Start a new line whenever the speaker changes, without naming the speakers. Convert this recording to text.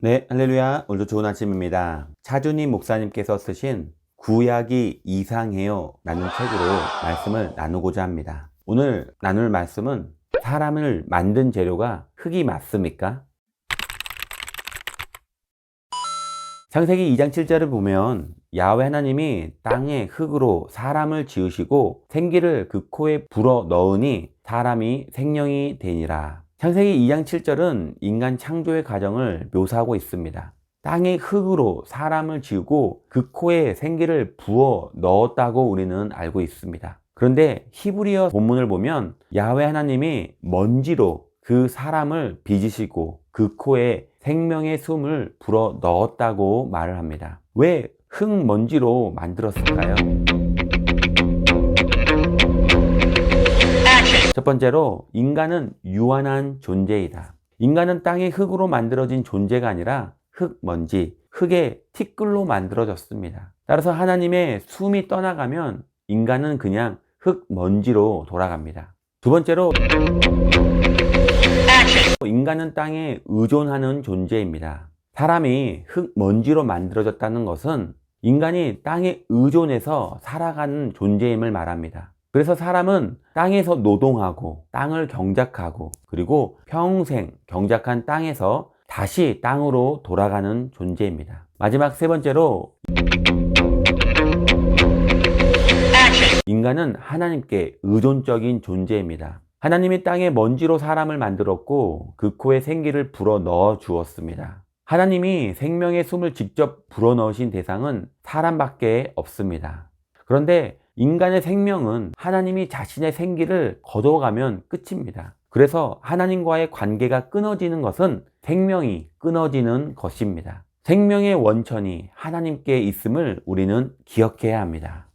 네, 할렐루야. 오늘도 좋은 아침입니다. 차준희 목사님께서 쓰신 구약이 이상해요 라는 책으로 말씀을 나누고자 합니다. 오늘 나눌 말씀은 사람을 만든 재료가 흙이 맞습니까? 창세기 2장 7절을 보면 야훼 하나님이 땅에 흙으로 사람을 지으시고 생기를 그 코에 불어 넣으니 사람이 생명이 되니라. 창세기 2장 7절은 인간 창조의 과정을 묘사하고 있습니다. 땅의 흙으로 사람을 지우고 그 코에 생기를 부어 넣었다고 우리는 알고 있습니다. 그런데 히브리어 본문을 보면 야훼 하나님이 먼지로 그 사람을 빚으시고 그 코에 생명의 숨을 불어 넣었다고 말을 합니다. 왜 흙먼지로 만들었을까요? 첫 번째로 인간은 유한한 존재이다. 인간은 땅의 흙으로 만들어진 존재가 아니라 흙먼지, 흙의 티끌로 만들어졌습니다. 따라서 하나님의 숨이 떠나가면 인간은 그냥 흙먼지로 돌아갑니다. 두 번째로 인간은 땅에 의존하는 존재입니다. 사람이 흙먼지로 만들어졌다는 것은 인간이 땅에 의존해서 살아가는 존재임을 말합니다. 그래서 사람은 땅에서 노동하고 땅을 경작하고 그리고 평생 경작한 땅에서 다시 땅으로 돌아가는 존재입니다. 마지막 세 번째로 인간은 하나님께 의존적인 존재입니다. 하나님이 땅에 먼지로 사람을 만들었고 그 코에 생기를 불어 넣어 주었습니다. 하나님이 생명의 숨을 직접 불어 넣으신 대상은 사람밖에 없습니다. 그런데 인간의 생명은 하나님이 자신의 생기를 거둬가면 끝입니다. 그래서 하나님과의 관계가 끊어지는 것은 생명이 끊어지는 것입니다. 생명의 원천이 하나님께 있음을 우리는 기억해야 합니다.